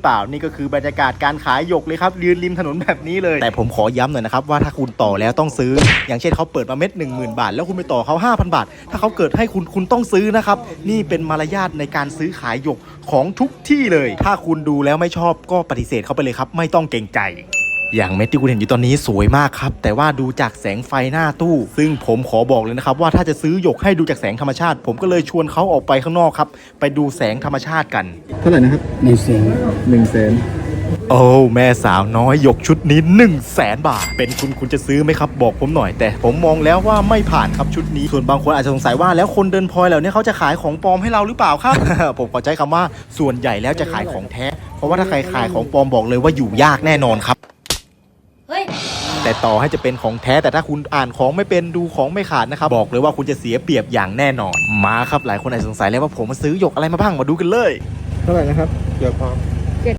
เปล่านี่ก็คือบรรยากาศการขายหยกเลยครับยืนริมถนนแบบนี้เลย แต่ผมขอย้ำหน่อยนะครับว่าถ้าคุณต่อแล้วต้องซื้อ อย่างเช่นเขาเปิดมาเม็ด1 0,000 บาท แล้วคุณไปต่อเขา5,000 บาท ถ้าเขาเกิดให้คุณคุณต้องซื้อนะครับนี่เป็นมารยาทในการซื้อขายหยกของทุกที่เลย ถ้าคุณดูแล้วไม่ชอบก็ปฏิเสธเขาไปเลยครับ ไม่ต้องเกรงใจ อย่างเม็ดที่คุณเห็นอยู่ตอนนี้สวยมากครับ แต่ว่าดูจากแสงไฟหน้าตู้ ซึ่งผมขอบอกเลยนะครับ ว่าถ้าจะซื้อหยกให้ดูจากแสงธรรมชาติ ผมก็เลยชวนเขาออกไปข้างนอกครับ ไปดูแสงธรรมชาติกัน เท่าไหร่นะครับในเสียงหนึ่งแสนโอ้แม่สาวน้อยหยกชุดนี้1นึ่งแสนบาท เป็นคุณคุณจะซื้อไหมครับ บอกผมหน่อยแต่ผมมองแล้วว่าไม่ผ่านครับชุดนี้ ส่วนบางคนอาจจะสงสัยว่าแล้วคนเดินพลอยเหล่านี้เขาจะขายของปลอมให้เราหรือเปล่าครับ ผมขอใช้คำว่าส่วนใหญ่แล้วจะขายของแท้ เพราะว่าถ้าใครขายของปลอมบอกเลยว่าอยู่ยากแน่นอนครับเฮ้ย แต่ต่อให้จะเป็นของแท้แต่ถ้าคุณอ่านของไม่เป็นดูของไม่ขาดนะครับ บอกเลยว่าคุณจะเสียเปรียบอย่างแน่นอน มาครับหลายคนอาจจะสงสัยแล้วว่าผมมาซื้อหยกอะไรมาบ้างมาดูกันเลย เท่าไหร่นะครับเดี๋ยวพอ